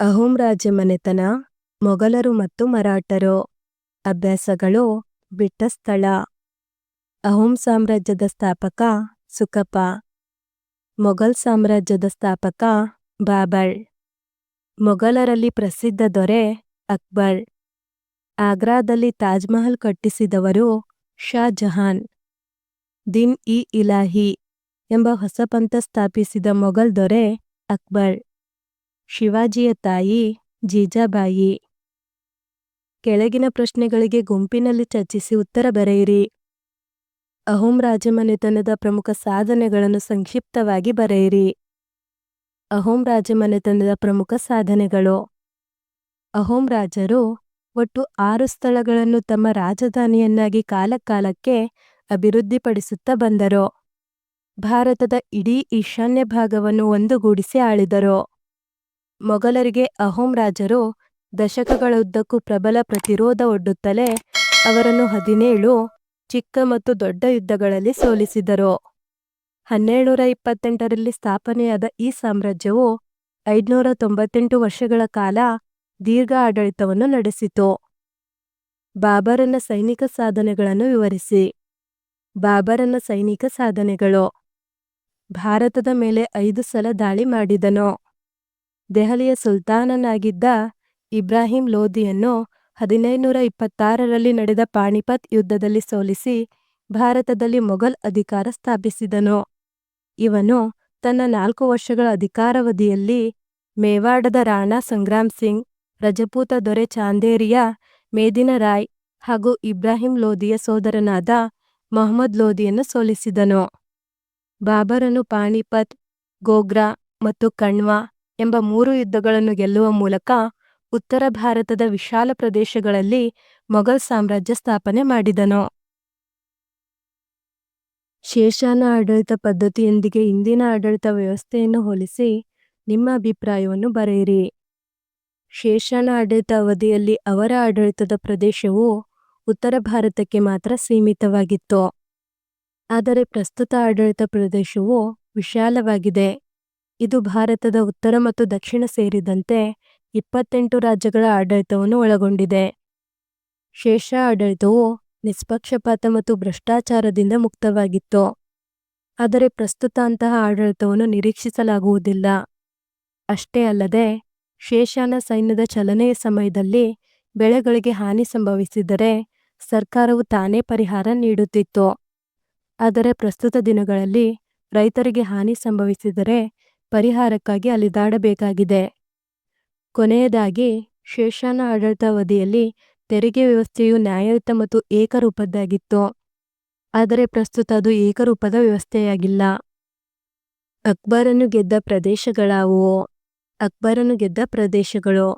ಅಹೋಂ ರಾಜಮನೆತನ, ಮೊಘಲರು ಮತ್ತು ಮರಾಠರು. ಅಭ್ಯಾಸಗಳು, ಬಿಟ್ಟ ಸ್ಥಳ. ಅಹೋಂ ಸಾಮ್ರಾಜ್ಯದ ಸ್ಥಾಪಕ, ಸುಕಪ. ಮೊಘಲ್ ಸಾಮ್ರಾಜ್ಯದ ಸ್ಥಾಪಕ, ಬಾಬರ್. ಮೊಘಲರಲ್ಲಿ ಪ್ರಸಿದ್ಧ ದೊರೆ, ಅಕ್ಬರ್. ಆಗ್ರಾದಲ್ಲಿ ತಾಜ್ ಮಹಲ್ ಕಟ್ಟಿಸಿದವರು ಶಾ ಜಹಾನ್. ದಿನ್ ಇ ಇಲಾಹಿ ಎಂಬ ಹೊಸ ಪಂಥ ಸ್ಥಾಪಿಸಿದ ಮೊಘಲ್ ದೊರೆ ಅಕ್ಬರ್. ಶಿವಾಜಿಯ ತಾಯಿ, ಜೀಜಾಬಾಯಿ. ಕೆಳಗಿನ ಪ್ರಶ್ನೆಗಳಿಗೆ ಗುಂಪಿನಲ್ಲಿ ಚರ್ಚಿಸಿ ಉತ್ತರ ಬರೆಯಿರಿ. ಅಹೋಂ ರಾಜಮನೆತನದ ಪ್ರಮುಖ ಸಾಧನೆಗಳನ್ನು ಸಂಕ್ಷಿಪ್ತವಾಗಿ ಬರೆಯಿರಿ. ಅಹೋಂ ರಾಜಮನೆತನದ ಪ್ರಮುಖ ಸಾಧನೆಗಳು. ಅಹೋಂ ರಾಜರು ಒಟ್ಟು ಆರು ಸ್ಥಳಗಳನ್ನು ತಮ್ಮ ರಾಜಧಾನಿಯನ್ನಾಗಿ ಕಾಲಕಾಲಕ್ಕೆ ಅಭಿವೃದ್ಧಿಪಡಿಸುತ್ತಾ ಬಂದರು. ಭಾರತದ ಇಡೀ ಈಶಾನ್ಯ ಭಾಗವನ್ನು ಒಂದುಗೂಡಿಸಿ ಆಳಿದರು. ಮೊಘಲರಿಗೆ ಅಹೋಂ ರಾಜರು ದಶಕಗಳ ಉದ್ದಕ್ಕೂ ಪ್ರಬಲ ಪ್ರತಿರೋಧ ಒಡ್ಡುತ್ತಲೇ ಅವರನ್ನು ಹದಿನೇಳು ಚಿಕ್ಕ ಮತ್ತು ದೊಡ್ಡ ಯುದ್ಧಗಳಲ್ಲಿ ಸೋಲಿಸಿದರು. ಹನ್ನೆರಡುನೂರ ಇಪ್ಪತ್ತೆಂಟರಲ್ಲಿ ಸ್ಥಾಪನೆಯಾದ ಈ ಸಾಮ್ರಾಜ್ಯವು ಐದುನೂರ ತೊಂಬತ್ತೆಂಟು ವರ್ಷಗಳ ಕಾಲ ದೀರ್ಘ ಆಡಳಿತವನ್ನು ನಡೆಸಿತು. ಬಾಬರನ ಸೈನಿಕ ಸಾಧನೆಗಳನ್ನು ವಿವರಿಸಿ. ಬಾಬರನ ಸೈನಿಕ ಸಾಧನೆಗಳು. ಭಾರತದ ಮೇಲೆ ಐದು ಸಲ ದಾಳಿ ಮಾಡಿದನು. ದೆಹಲಿಯ ಸುಲ್ತಾನನಾಗಿದ್ದ ಇಬ್ರಾಹಿಂ ಲೋಧಿಯನ್ನು ಹದಿನೈದುನೂರ ಇಪ್ಪತ್ತಾರರಲ್ಲಿ ನಡೆದ ಪಾಣಿಪತ್ ಯುದ್ಧದಲ್ಲಿ ಸೋಲಿಸಿ ಭಾರತದಲ್ಲಿ ಮೊಘಲ್ ಅಧಿಕಾರ ಸ್ಥಾಪಿಸಿದನು. ಇವನು ತನ್ನ ನಾಲ್ಕು ವರ್ಷಗಳ ಅಧಿಕಾರಾವಧಿಯಲ್ಲಿ ಮೇವಾಡದ ರಾಣಾ ಸಂಗ್ರಾಮ್ ಸಿಂಗ್, ರಜಪೂತ ದೊರೆ ಚಾಂದೇರಿಯ ಮೇದಿನ ರಾಯ್ ಹಾಗೂ ಇಬ್ರಾಹಿಂ ಲೋಧಿಯ ಸೋದರನಾದ ಮೊಹಮ್ಮದ್ ಲೋಧಿಯನ್ನು ಸೋಲಿಸಿದನು. ಬಾಬರನು ಪಾಣಿಪತ್, ಗೋಗ್ರಾ ಮತ್ತು ಕಣ್ವಾ ಎಂಬ ಮೂರು ಯುದ್ಧಗಳನ್ನು ಗೆಲ್ಲುವ ಮೂಲಕ ಉತ್ತರ ಭಾರತದ ವಿಶಾಲ ಪ್ರದೇಶಗಳಲ್ಲಿ ಮೊಘಲ್ ಸಾಮ್ರಾಜ್ಯ ಸ್ಥಾಪನೆ ಮಾಡಿದನು. ಶೇಷಾನ ಆಡಳಿತ ಪದ್ಧತಿಯೊಂದಿಗೆ ಇಂದಿನ ಆಡಳಿತ ವ್ಯವಸ್ಥೆಯನ್ನು ಹೋಲಿಸಿ ನಿಮ್ಮ ಅಭಿಪ್ರಾಯವನ್ನು ಬರೆಯಿರಿ. ಶೇಷಾನ ಆಡಳಿತ ಅವಧಿಯಲ್ಲಿ ಅವರ ಆಡಳಿತದ ಪ್ರದೇಶವು ಉತ್ತರ ಭಾರತಕ್ಕೆ ಮಾತ್ರ ಸೀಮಿತವಾಗಿತ್ತು. ಆದರೆ ಪ್ರಸ್ತುತ ಆಡಳಿತ ಪ್ರದೇಶವು ವಿಶಾಲವಾಗಿದೆ. ಇದು ಭಾರತದ ಉತ್ತರ ಮತ್ತು ದಕ್ಷಿಣ ಸೇರಿದಂತೆ ಇಪ್ಪತ್ತೆಂಟು ರಾಜ್ಯಗಳ ಆಡಳಿತವನ್ನು ಒಳಗೊಂಡಿದೆ. ಶೇಷ ಆಡಳಿತವು ನಿಷ್ಪಕ್ಷಪಾತ ಮತ್ತು ಭ್ರಷ್ಟಾಚಾರದಿಂದ ಮುಕ್ತವಾಗಿತ್ತು. ಆದರೆ ಪ್ರಸ್ತುತ ಅಂತಹ ಆಡಳಿತವನ್ನು ನಿರೀಕ್ಷಿಸಲಾಗುವುದಿಲ್ಲ. ಅಷ್ಟೇ ಅಲ್ಲದೆ, ಶೇಷಾನ ಸೈನ್ಯದ ಚಲನೆಯ ಸಮಯದಲ್ಲಿ ಬೆಳೆಗಳಿಗೆ ಹಾನಿ ಸಂಭವಿಸಿದರೆ ಸರ್ಕಾರವು ತಾನೇ ಪರಿಹಾರ ನೀಡುತ್ತಿತ್ತು. ಆದರೆ ಪ್ರಸ್ತುತ ದಿನಗಳಲ್ಲಿ ರೈತರಿಗೆ ಹಾನಿ ಸಂಭವಿಸಿದರೆ ಪರಿಹಾರಕ್ಕಾಗಿ ಅಲೆದಾಡಬೇಕಾಗಿದೆ ಕೊನೆಯದಾಗಿ, ಶೇಷಾನ ಆಡಳಿತಾವಧಿಯಲ್ಲಿ ತೆರಿಗೆ ವ್ಯವಸ್ಥೆಯು ನ್ಯಾಯಯುತ ಮತ್ತು ಏಕರೂಪದ್ದಾಗಿತ್ತು. ಆದರೆ ಪ್ರಸ್ತುತ ಅದು ಏಕರೂಪದ ವ್ಯವಸ್ಥೆಯಾಗಿಲ್ಲ. ಅಕ್ಬರನು ಗೆದ್ದ ಪ್ರದೇಶಗಳಾವುವು ಅಕ್ಬರನು ಗೆದ್ದ ಪ್ರದೇಶಗಳು.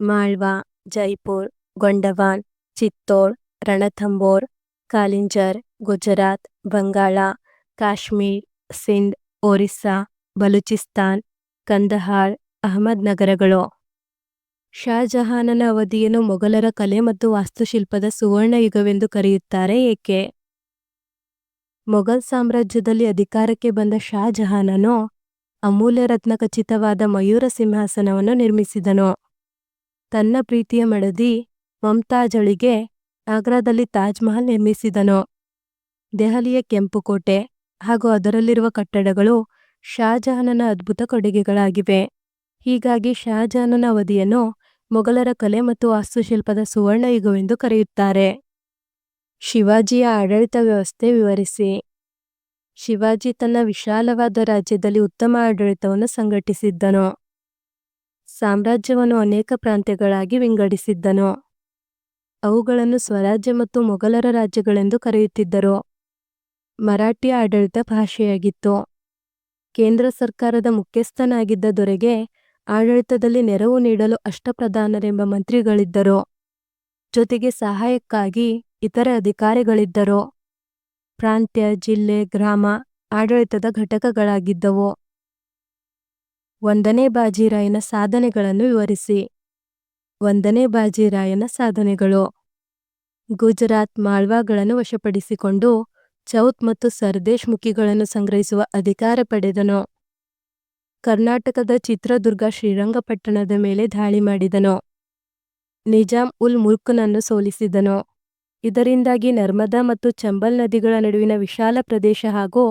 ಮಾಳ್ವಾ, ಜೈಪುರ್, ಗೊಂಡವಾನ್, ಚಿತ್ತೋರ್, ರಣಥಂಬೋರ್, ಕಾಲಿಂಜರ್, ಗುಜರಾತ್, ಬಂಗಾಳ, ಕಾಶ್ಮೀರ್, ಸಿಂಧ್, ಒರಿಸ್ಸಾ ಬಲೂಚಿಸ್ತಾನ್, ಕಂದಹಾರ್, ಅಹಮದ್ ನಗರಗಳು. ಶಾಜಹಾನನ ಅವಧಿಯನ್ನು ಮೊಘಲರ ಕಲೆ ಮತ್ತು ವಾಸ್ತುಶಿಲ್ಪದ ಸುವರ್ಣ ಯುಗವೆಂದು ಕರೆಯುತ್ತಾರೆ ಏಕೆ? ಮೊಘಲ್ ಸಾಮ್ರಾಜ್ಯದಲ್ಲಿ ಅಧಿಕಾರಕ್ಕೆ ಬಂದ ಶಾಜಹಾನನು ಅಮೂಲ್ಯ ರತ್ನಖಚಿತವಾದ ಮಯೂರ ಸಿಂಹಾಸನವನ್ನು ನಿರ್ಮಿಸಿದನು. ತನ್ನ ಪ್ರೀತಿಯ ಮಡದಿ ಮಮ್ತಾಜಳಿಗೆ ಆಗ್ರಾದಲ್ಲಿ ತಾಜ್ ಮಹಲ್ ನಿರ್ಮಿಸಿದನು. ದೆಹಲಿಯ ಕೆಂಪುಕೋಟೆ ಹಾಗೂ ಅದರಲ್ಲಿರುವ ಕಟ್ಟಡಗಳು ಶಾಜಹಾನನ ಅದ್ಭುತ ಕೊಡುಗೆಗಳಾಗಿವೆ. ಹೀಗಾಗಿ ಶಾಜಹಾನನ ಅವಧಿಯನ್ನು ಮೊಘಲರ ಕಲೆ ಮತ್ತು ವಾಸ್ತುಶಿಲ್ಪದ ಸುವರ್ಣ ಯುಗವೆಂದು ಕರೆಯುತ್ತಾರೆ. ಶಿವಾಜಿಯ ಆಡಳಿತ ವ್ಯವಸ್ಥೆ ವಿವರಿಸಿ. ಶಿವಾಜಿ ತನ್ನ ವಿಶಾಲವಾದ ರಾಜ್ಯದಲ್ಲಿ ಉತ್ತಮ ಆಡಳಿತವನ್ನು ಸಂಘಟಿಸಿದ್ದನು. ಸಾಮ್ರಾಜ್ಯವನ್ನು ಅನೇಕ ಪ್ರಾಂತ್ಯಗಳಾಗಿ ವಿಂಗಡಿಸಿದ್ದನು. ಅವುಗಳನ್ನು ಸ್ವರಾಜ್ಯ ಮತ್ತು ಮೊಘಲರ ರಾಜ್ಯಗಳೆಂದು ಕರೆಯುತ್ತಿದ್ದರು. ಮರಾಠಿ ಆಡಳಿತ ಭಾಷೆಯಾಗಿತ್ತು. ಕೇಂದ್ರ ಸರ್ಕಾರದ ಮುಖ್ಯಸ್ಥನಾಗಿದ್ದ ದೊರೆಗೆ ಆಡಳಿತದಲ್ಲಿ ನೆರವು ನೀಡಲು ಅಷ್ಟಪ್ರಧಾನರೆಂಬ ಮಂತ್ರಿಗಳಿದ್ದರು. ಜೊತೆಗೆ ಸಹಾಯಕ್ಕಾಗಿ ಇತರೆ ಅಧಿಕಾರಿಗಳಿದ್ದರು. ಪ್ರಾಂತ್ಯ, ಜಿಲ್ಲೆ, ಗ್ರಾಮ ಆಡಳಿತದ ಘಟಕಗಳಾಗಿದ್ದವು. ಒಂದನೇ ಬಾಜಿರಾಯನ ಸಾಧನೆಗಳನ್ನು ವಿವರಿಸಿ. ಒಂದನೇ ಬಾಜಿರಾಯನ ಸಾಧನೆಗಳು. ಗುಜರಾತ್ ಮಾಳ್ವಾಗಳನ್ನು ಕರ್ನಾಟಕದ ಚಿತ್ರದುರ್ಗ ಶ್ರೀರಂಗಪಟ್ಟಣದ ಮೇಲೆ ದಾಳಿ ಮಾಡಿದನು. ನಿಜಾಂ ಉಲ್ ಮುಲ್ಕ್ನನ್ನು ಸೋಲಿಸಿದನು. ಇದರಿಂದಾಗಿ ನರ್ಮದಾ ಮತ್ತು ಚಂಬಲ್ ನದಿಗಳ ನಡುವಿನ ವಿಶಾಲ ಪ್ರದೇಶ ಹಾಗೂ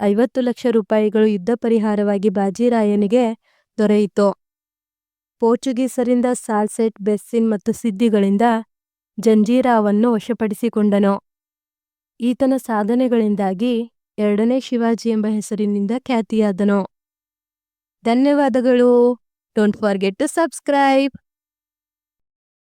ಐವತ್ತು ಲಕ್ಷ ರೂಪಾಯಿಗಳು ಯುದ್ಧ ಪರಿಹಾರವಾಗಿ ಬಾಜಿರಾಯನಿಗೆ ದೊರೆಯಿತು. ಪೋರ್ಚುಗೀಸರಿಂದ ಸಾಲ್ಸೆಟ್, ಬೆಸ್ಸಿನ್ ಮತ್ತು ಸಿದ್ದಿಗಳಿಂದ ಜಂಜೀರಾವನ್ನು ವಶಪಡಿಸಿಕೊಂಡನು. ಈತನ ಸಾಧನೆಗಳಿಂದಾಗಿ ಎರಡನೇ ಶಿವಾಜಿ ಎಂಬ ಹೆಸರಿನಿಂದ ಖ್ಯಾತಿಯಾದನು. ಧನ್ಯವಾದಗಳು. Don't forget to subscribe